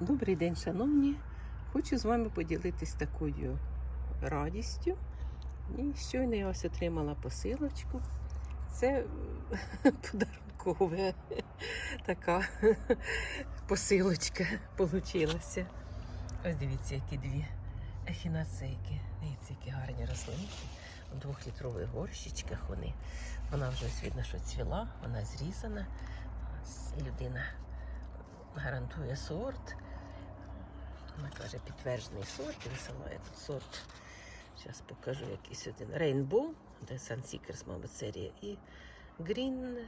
Добрий день, шановні. Хочу з вами поділитись такою радістю. І щойно я ось отримала посилочку. Це е, подарункова така посилочка получилася. Ось дивіться, які дві ехінацейки. Дивіться, які гарні рослинки. У двохлітрових горщичках вони. Вона вже ось видно, що цвіла, вона зрізана. Людина гарантує сорт. Вона каже, підтверджений сорт, і висилає тут сорт. Зараз покажу якийсь один. Rainbow, де Sunseekers, мабуть, серія. І Green,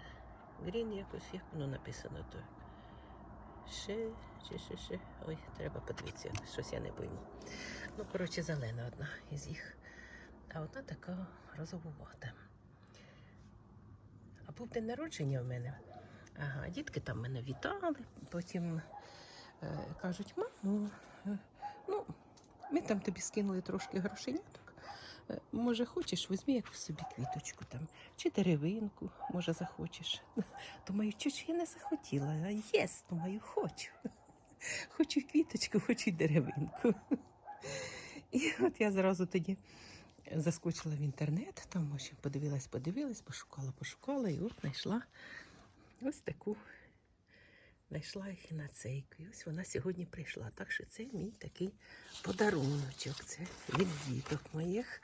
Green якось, як воно написано то. Ще, ще, ще, ще. Ой, треба подивитися, щось я не пойму. Ну, коротше, зелена одна із їх. А одна така розовувата. А був день народження в мене. Ага, дітки там мене вітали, потім кажуть, мамо, е, ну, ми там тобі скинули трошки грошеняток. Е, може, хочеш, візьми якусь собі квіточку там, чи деревинку, може, захочеш. Думаю, що ж я не захотіла, а єс, думаю, хочу. Хочу квіточку, хочу й деревинку. І от я зразу тоді заскочила в інтернет, там ось подивилась, подивилась, пошукала, пошукала, і от знайшла ось таку. Знайшла ехінацейку. І ось вона сьогодні прийшла. Так що це мій такий подаруночок. Це від діток моїх.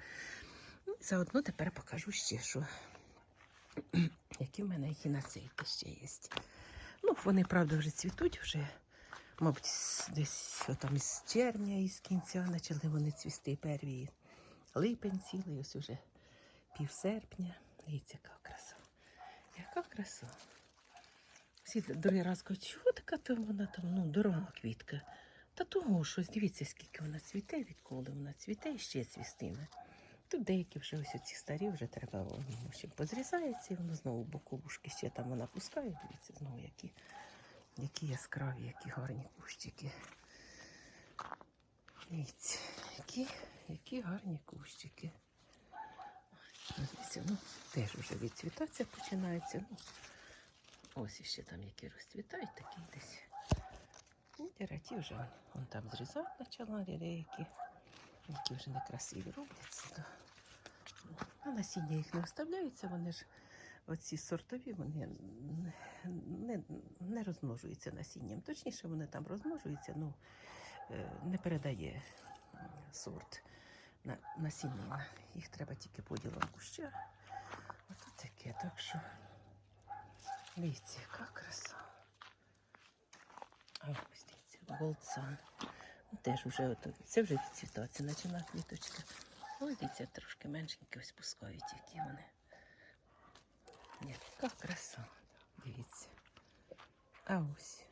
Ну, заодно тепер покажу ще, що які в мене ехінацейки ще є. Ну, вони, правда, вже цвітуть, вже, мабуть, десь там із червня, із кінця почали вони цвісти перві. Липень цілий, ось уже пів серпня. Дивіться, яка краса. Яка краса. Всі другий раз кажуть, чого така там вона там, ну, дорога квітка. Та того щось, дивіться, скільки вона цвіте, відколи вона цвіте ще цвістиме. Тут деякі вже ось ці старі, вже треба ще позрізається, і воно знову боковушки ще там вона пускає. Дивіться, знову які, які яскраві, які гарні кущики. Дивіться, які, які гарні кущики. Дивіться, ну, теж вже відцвітатися починається. Ну, Ось іще там які розцвітають, такі десь. Ну, ті вже вон, там зрізати почала рейки, які вже некрасиві робляться. А насіння їх не вставляються, вони ж оці сортові, вони не, не розмножуються насінням. Точніше, вони там розмножуються, ну е, не передає сорт на, насіннина. Їх треба тільки поділом куща. Ось таке, так що. Дивіться, яка краса. А ось. Теж вже от, це вже відцвітається, почала квіточка. Ось дивіться, трошки меншенькі ось пускають, які вони. Яка краса. Дивіться. А ось.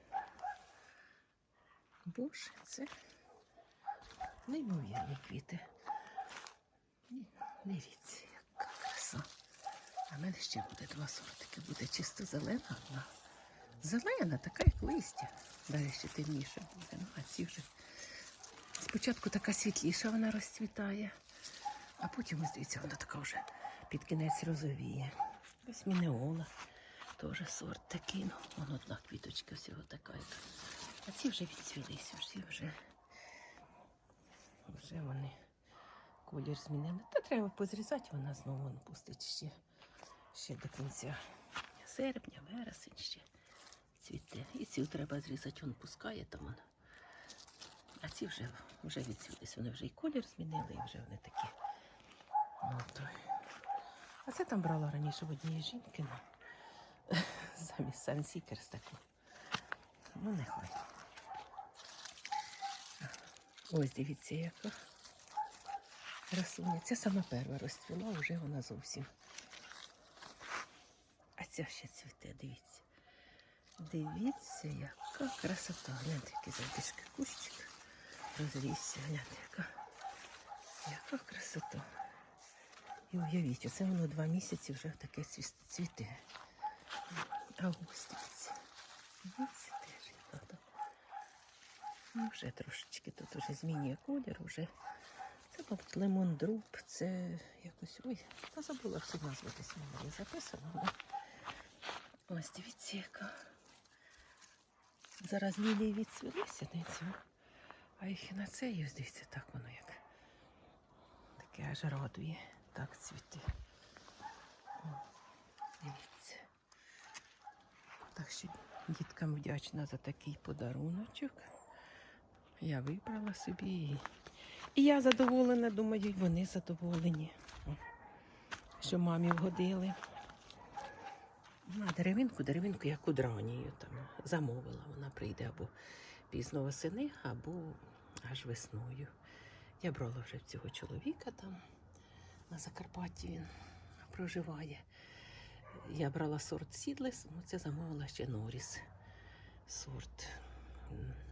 Боже, це неймовірні квіти. Дивіться. А в мене ще буде два сортики. Буде чисто зелена одна. Зелена, така як листя. Далі ще темніше буде. Ну, а ці вже. Спочатку така світліша вона розцвітає, а потім, дивіться, вона така вже під кінець розовіє. Ось мінеола. Теж сорт такий. Ну, вон одна квіточка всього така. А ці вже відцвілися, всі вже, вже вони колір змінили. Та треба позрізати, вона знову пустить ще ще до кінця серпня, вересень ще цвіте. І цю треба зрізати, він пускає там. А ці вже, вже відцвілись, вони вже і колір змінили, і вже вони такі. Ну, то. А це там брала раніше в однієї жінки ну, замість Сансікерс таку. Ну, нехай. Ось дивіться, яка красуня. Це сама перша розцвіла, вже вона зовсім. Ця ще цвіте, дивіться. Дивіться, яка красота. Гляньте, який завдишки кущик. Розрісся, гляньте, яка, яка красота. І уявіть, оце воно два місяці вже таке цвіте. А ось дивіться. Дивіться теж яка. Ну, вже трошечки тут вже змінює колір, вже. Це, мабуть, лимон друб, це якось. Ой, я забула всю назву десь мене але Ось дивіться, яка. Зараз лілії відцвіли сідницю, а їх і на це є, дивіться, так воно як. Таке аж радує. Так цвіти. О, Дивіться. Так що діткам вдячна за такий подаруночок. Я вибрала собі. І, і я задоволена, думаю, вони задоволені. Що мамі вгодили. На деревинку, деревинку я кудранію там замовила. Вона прийде або пізно восени, або аж весною. Я брала вже цього чоловіка там на Закарпатті він проживає. Я брала сорт Сідлес, ну це замовила ще Норіс. Сорт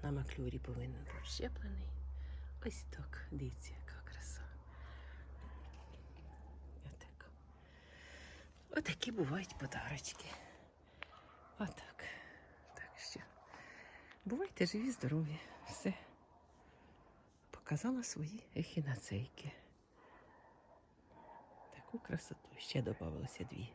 на маклюрі повинен бути щеплений. Ось так, дивіться, яка краса. Отак. Отакі бувають подарочки. Отак. Так що. Бувайте живі, здорові. Все. Показала свої ехінацейки. Таку красоту ще додалося дві.